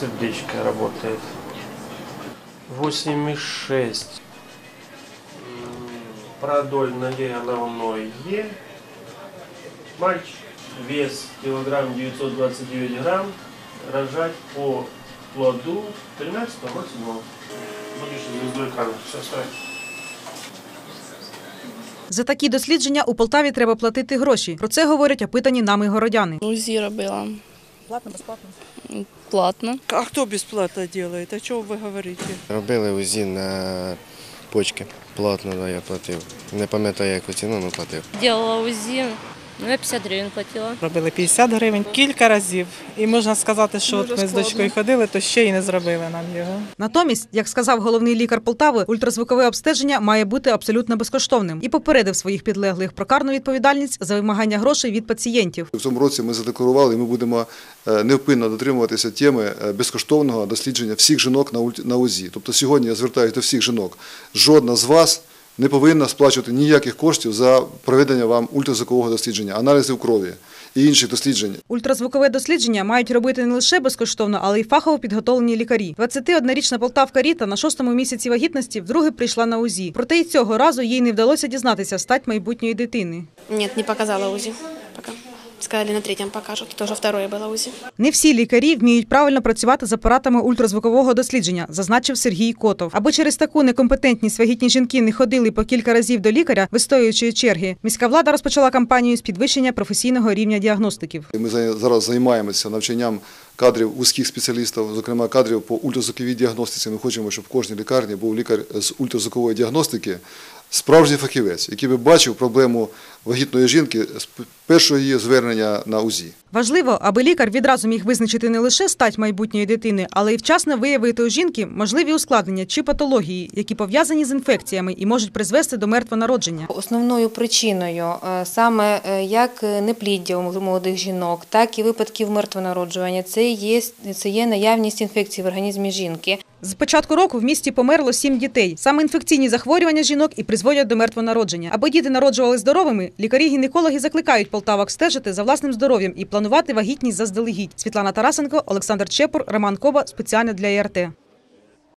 Сердечко работает. 8,6. М, Продольное головное. Мальчик. Вес килограмм 929 грамм. Рожать по плоду 13 максимум. Будешь звездой экрана. Все. За такі дослідження у Полтаві треба платити гроші. Про це говорять опитані нами городяни. УЗИ робила. Платно, безплатно. Платно. А хто безплатно делает? О чого ви говорите? Робили УЗІ на почки. Платно, да, я платив. Не пам'ятаю, яку ціну, але платив. Діла УЗИ, ну я 50 гривен платила. Робили 50 гривень кілька разів. І можна сказати, що от ми з дочкою ходили, то ще й не зробили нам його. Натомість, як сказав головний лікар Полтави, ультразвукове обстеження має бути абсолютно безкоштовним і попередив своїх підлеглих про карну відповідальність за вимагання грошей від пацієнтів. В цьому році ми задекларували, і ми будемо е, невпинно дотримуватися теми е, безкоштовного дослідження всіх жінок на ульт- на УЗІ. Тобто сьогодні я звертаюся до всіх жінок. Жодна з вас не повинна сплачувати ніяких коштів за проведення вам ультразвукового дослідження, аналізів крові і інших досліджень. Ультразвукове дослідження мають робити не лише безкоштовно, але й фахово підготовлені лікарі. 21-річна полтавка Ріта на шостому місяці вагітності вдруге прийшла на УЗІ. Проте й цього разу їй не вдалося дізнатися стать майбутньої дитини. Ні, не показала УЗІ. пока. Сказали, на третьем покажут. Тоже второе было УЗИ. Не всі лікарі вміють правильно працювати з апаратами ультразвукового дослідження, зазначив Сергій Котов. Аби через таку некомпетентність вагітні жінки не ходили по кілька разів до лікаря, вистоюючи черги. Міська влада розпочала кампанію з підвищення професійного рівня діагностиків. Ми зараз займаємося навчанням кадрів вузьких спеціалістів, зокрема кадрів по ультразвуковій діагностиці. Ми хочемо, щоб в кожній лікарні був лікар з ультразвукової діагностики, справжній фахівець, який би бачив проблему вагітної жінки з першого її звернення на УЗІ. Важливо, аби лікар відразу міг визначити не лише стать майбутньої дитини, але й вчасно виявити у жінки можливі ускладнення чи патології, які пов'язані з інфекціями і можуть призвести до мертвонародження. Основною причиною е, саме е, як непліддя у молодих жінок, так і випадків мертвонароджування це є, це є наявність інфекцій в організмі жінки. З початку року в місті померло сім дітей. Саме інфекційні захворювання жінок і призводять до мертвонародження. Аби діти народжували здоровими, лікарі-гінекологи закликають полтавок стежити за власним здоров'ям і планувати вагітність заздалегідь. Світлана Тарасенко, Олександр Чепур, Роман Коба спеціально для ІРТ.